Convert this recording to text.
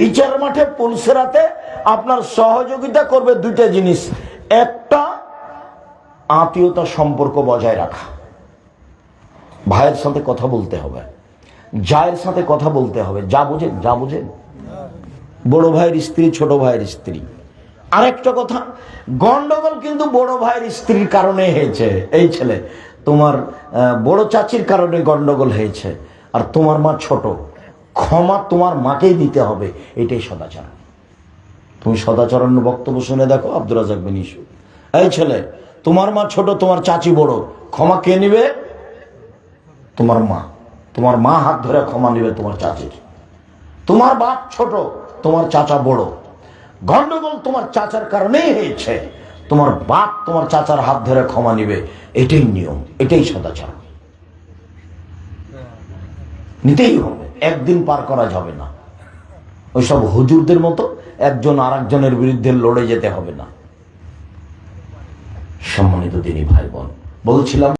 বিচার মাঠে পুলসেরাতে আপনার সহযোগিতা করবে দুইটা জিনিস। একটা, আত্মীয়তা সম্পর্ক বজায় রাখা। ভাইয়ের সাথে কথা বলতে হবে। জায়ের সাথে কথা বলতে হবে। যা বোঝেন, যা বুঝেন। বড় ভাইয়ের স্ত্রী, ছোট ভাইয়ের স্ত্রী। আরেকটা কথা, গন্ডগোল কিন্তু বড় ভাইয়ের স্ত্রীর কারণে হয়েছে। এই ছেলে, তোমার বড় চাচির কারণে গন্ডগোল হয়েছে। আর তোমার মা ছোট। ক্ষমা তোমার মাকেই দিতে হবে, এটাই সদাচার তুমি সদাচরণ বক্তব্য শুনে দেখো আব্দুল রাজাক বিন ইসু। এই ছেলে, তোমার মা ছোট, তোমার চাচি বড়, ক্ষমা কে নিবে? তোমার মা। তোমার মা হাত ধরে ক্ষমা নিবে তোমার চাচির। তোমার বাপ ছোট, তোমার চাচা বড়। গন্ডগোল তোমার চাচার কারণেই হয়েছে। তোমার বাপ, তোমার চাচার হাত ধরে ক্ষমা নিবে, এটাই নিয়ম, এটাই সদাচার নিতেই হবে। একদিন পার করা যাবে না। ওইসব হুজুরদের মতো একজন আর একজনের বিরুদ্ধে লড়ে যেতে হবে না। সম্মানিত তিনি ভাই বোন, বলছিলাম